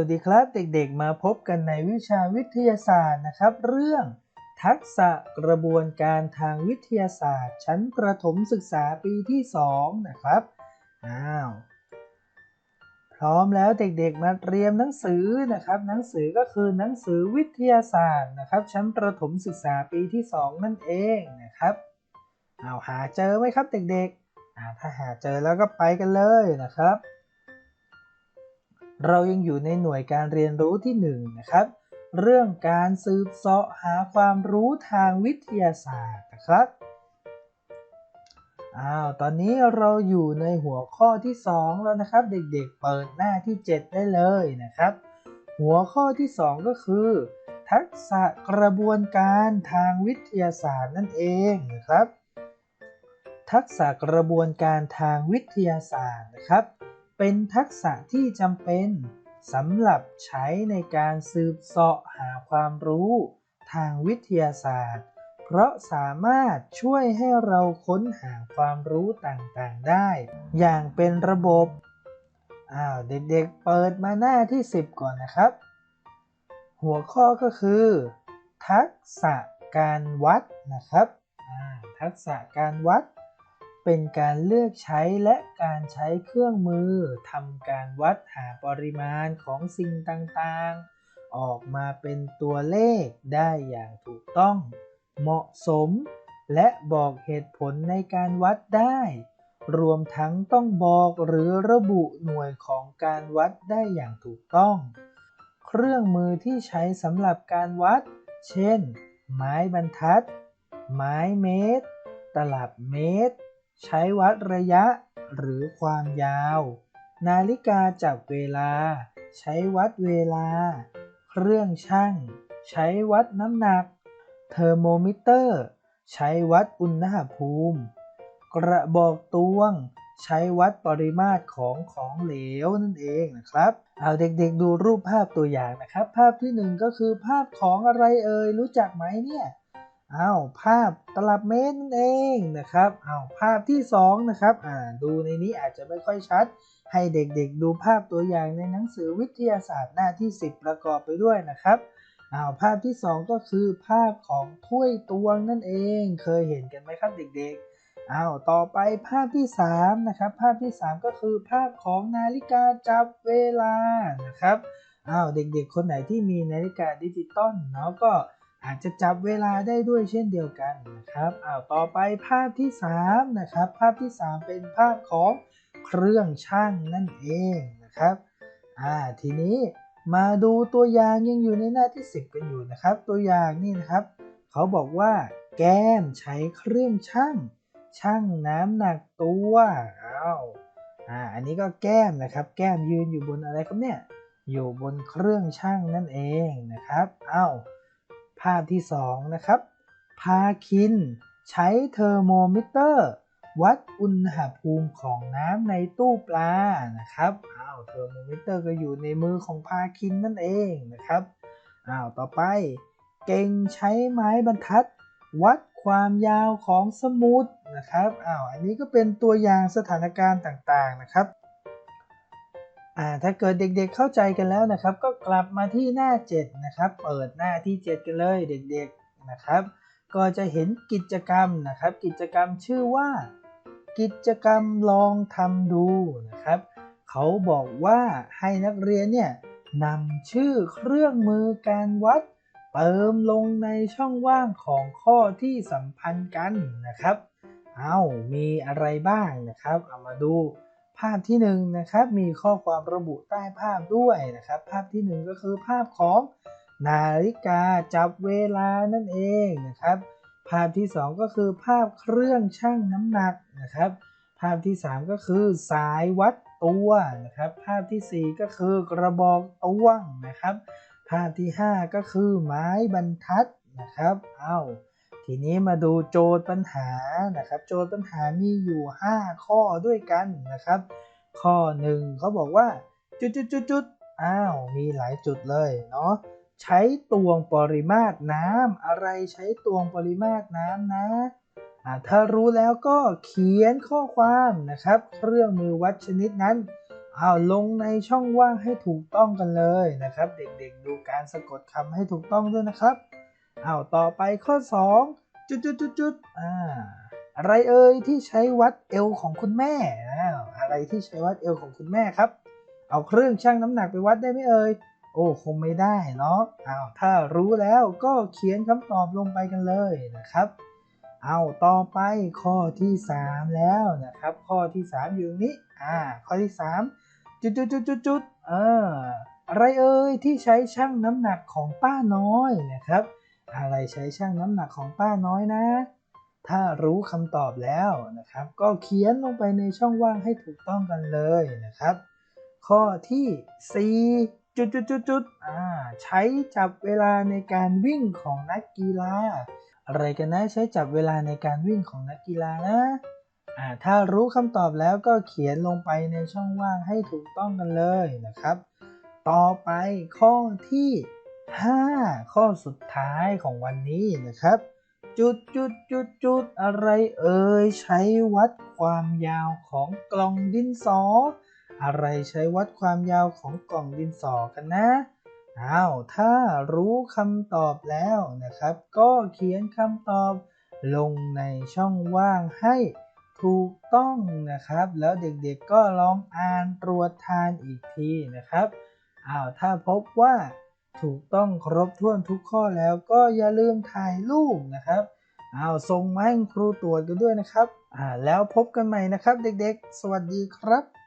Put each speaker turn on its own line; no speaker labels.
วัสดีครับเด็กๆมาพบกันในวิชาวิทยาศาสตร์นะครับ เรื่องทักษะกระบวนการทางวิทยาศาสตร์ ชั้นประถมศึกษาปีที่ 2 นะครับอ้าวพร้อมแล้วเด็กๆมาเตรียมหนังสือนะครับ หนังสือก็คือหนังสือวิทยาศาสตร์นะครับ ชั้นประถมศึกษาปีที่ 2 นั่นเองนะครับเอาหาเจอไหมครับเด็กๆถ้าหาเจอแล้วก็ไปกันเลยนะครับ เรายังอยู่ในหน่วยการเรียนรู้ที่1นนะครับ เรื่องการสืบเสาะหาความรู้ทางวิทยาศาสตร์นะครับอ้าวตอนนี้เราอยู่ในหัวข้อที่ 2 แล้วนะครับ เด็กๆเปิดหน้าที่ 7 ได้เลยนะครับ หัวข้อที่ 2 ก็คือ ทักษะกระบวนการทางวิทยาศาสตร์นั่นเองนะครับ ทักษะกระบวนการทางวิทยาศาสตร์นะครับ เป็นทักษะที่จำเป็นสำหรับใช้ในการสืบเสาะหาความรู้ทางวิทยาศาสตร์ เพราะสามารถช่วยให้เราค้นหาความรู้ต่างๆได้ อย่างเป็นระบบ อ้าว เด็กๆ เปิดมาหน้าที่ 10 ก่อนนะครับ หัวข้อก็คือ ทักษะการวัดนะครับ ทักษะการวัด เป็นการเลือกใช้และการใช้เครื่องมือทำการวัดหาปริมาณของสิ่งต่างๆ ออกมาเป็นตัวเลขได้อย่างถูกต้อง เหมาะสม และบอกเหตุผลในการวัดได้ รวมทั้งต้องบอกหรือระบุหน่วยของการวัดได้อย่างถูกต้อง เครื่องมือที่ใช้สำหรับการวัด เช่น ไม้บรรทัด ไม้เมตร ตลับเมตร ใช้วัดระยะหรือความยาว นาฬิกาจับเวลา ใช้วัดเวลา เครื่องชั่ง ใช้วัดน้ำหนัก เทอร์โมมิเตอร์ ใช้วัดอุณหภูมิ กระบอกตวง ใช้วัดปริมาตรของของเหลวนั่นเองนะครับ เอาเด็กๆดูรูปภาพตัวอย่างนะครับ ภาพที่หนึ่งก็คือภาพของอะไรเอ่ยรู้จักไหมเนี่ย อาภาพตลับเมตรนั่นเองนะครับเอาภาพที่2นะครับอ่าดูในนี้อาจจะไม่ค่อยชัด ให้เด็กๆ ดูภาพตัวอย่างในหนังสือวิทยาศาสตร์หน้าที่ 10 ประกอบไปด้วยนะครับเอาภาพที่ 2 ก็คือภาพของถ้วยตวงนั่นเอง เคยเห็นกันไหมครับเด็กๆเอาต่อไปภาพที่3นะครับภาพที่ 3 ก็คือภาพของนาฬิกาจับเวลานะครับอ้าวเด็กๆ คนไหนที่มีนาฬิกาดิจิตอลเนาะก็ อาจจะจับเวลาได้ด้วยเช่นเดียวกันนะครับอ้าวต่อไปภาพที่ 3 นะครับ ภาพที่ 3 เป็นภาพของเครื่องช่างนั่นเองนะครับอ่าทีนี้มาดูตัวอย่างยังอยู่ในหน้าที่ 10 กันอยู่นะครับ ตัวอย่างนี่นะครับ เขาบอกว่า แก้มใช้เครื่องช่างช่างน้ำหนักตัวอ้าวอ่าอันนี้ก็แก้มนะครับ แก้มยืนอยู่บนอะไรครับเนี่ยอยู่บนเครื่องช่างนั่นเองนะครับอ้าว ภาพที่ 2 นะครับ พาคิน ใช้เทอร์โมมิเตอร์ วัดอุณหภูมิของน้ำในตู้ปลานะครับอ้าวเทอร์โมมิเตอร์ก็อยู่ในมือของพาคินนั่นเองนะครับอ้าวต่อไป เก่งใช้ไม้บรรทัด วัดความยาวของสมุดนะครับอ้าวอันนี้ก็เป็นตัวอย่างสถานการณ์ต่างๆนะครับ อ่าถ้าเกิดเด็กๆเข้าใจกันแล้วนะครับ ก็กลับมาที่หน้า 7 นะครับ เปิดหน้าที่ 7 กันเลยเด็กๆนะครับ ก็จะเห็นกิจกรรมนะครับ กิจกรรมชื่อว่า กิจกรรมลองทำดูนะครับเขาบอกว่าให้นักเรียนเนี่ยนำชื่อเครื่องมือการวัด เติมลงในช่องว่างของข้อที่สัมพันธ์กันนะครับ เอามีอะไรบ้างนะครับ เอามาดู ภาพที่1นนะครับมีข้อความระบุใต้ภาพด้วยนะครับ ภาพที่ 1 ก็คือภาพของนาฬิกาจับเวลานั่นเองนะครับ ภาพที่ 2 ก็คือภาพเครื่องชั่งน้ำหนักนะครับ ภาพที่ 3 ก็คือสายวัดตัวนะครับ ภาพที่ 4 ก็คือกระบอกตวงนะครับ ภาพที่ 5 ก็คือไม้บรรทัดนะครับเอา้า ทีนี้มาดูโจทย์ปัญหานะครับ โจทย์ปัญหามีอยู่ 5 ข้อด้วยกันนะครับ ข้อ 1เขาบอกว่าจุดจุดจุดจุดอ้าว มีหลายจุดเลยเนาะใช้ตวงปริมาตรน้ำอะไรใช้ตวงปริมาตรน้ำนะถ้ารู้แล้วก็เขียนข้อความนะครับ เครื่องมือวัดชนิดนั้นเอาลงในช่องว่างให้ถูกต้องกันเลยนะครับ เด็กๆดูการสะกดคำให้ถูกต้องด้วยนะครับ เอาต่อไปข้อ 2 จุดจุดจุดจุดอ่าอะไรเอ่ยที่ใช้วัดเอวของคุณแม่อ้วอะไรที่ใช้วัดเอวของคุณแม่ครับ เอาเครื่องชั่งน้ำหนักไปวัดได้ไหมเอ่ยโอ้คงไม่ได้เนาะเอาถ้ารู้แล้วก็เขียนคำตอบลงไปกันเลยนะครับ เอาต่อไปข้อที่ 3 แล้วนะครับ ข้อที่ 3 อยู่ตรงนี้อ่าข้อที่ 3 จุดจุดจุดจุดจุดเอออะไรเอ่ยที่ใช้ชั่งน้ำหนักของป้าน้อยนะครับ อะไรใช้ชั่งน้ำหนักของป้าน้อยนะ ถ้ารู้คำตอบแล้วนะครับ ก็เขียนลงไปในช่องว่างให้ถูกต้องกันเลยนะครับ ข้อที่ 4 จุดจุดจุดจุดใช้จับเวลาในการวิ่งของนักกีฬา อะไรกันนะใช้จับเวลาในการวิ่งของนักกีฬานะถ้ารู้คำตอบแล้วก็เขียนลงไปในช่องว่างให้ถูกต้องกันเลยนะครับ ต่อไปข้อที่ 5 ข้อสุดท้ายของวันนี้นะครับ จุดจุดจุดจุดอะไรเอ่ยใช้วัดความยาวของกล่องดินสอ อะไรใช้วัดความยาวของกล่องดินสอกันนะอ้าวถ้ารู้คำตอบแล้วนะครับ ก็เขียนคำตอบลงในช่องว่างให้ถูกต้องนะครับ แล้วเด็กๆก็ลองอ่านตรวจทานอีกทีนะครับอ้าวถ้าพบว่า ถูกต้องครบถ้วนทุกข้อแล้วก็อย่าลืมถ่ายรูปนะครับเอาส่งมาให้ครูตรวจกันด้วยนะครับ อ่า แล้วพบกันใหม่นะครับ เด็กๆ สวัสดีครับ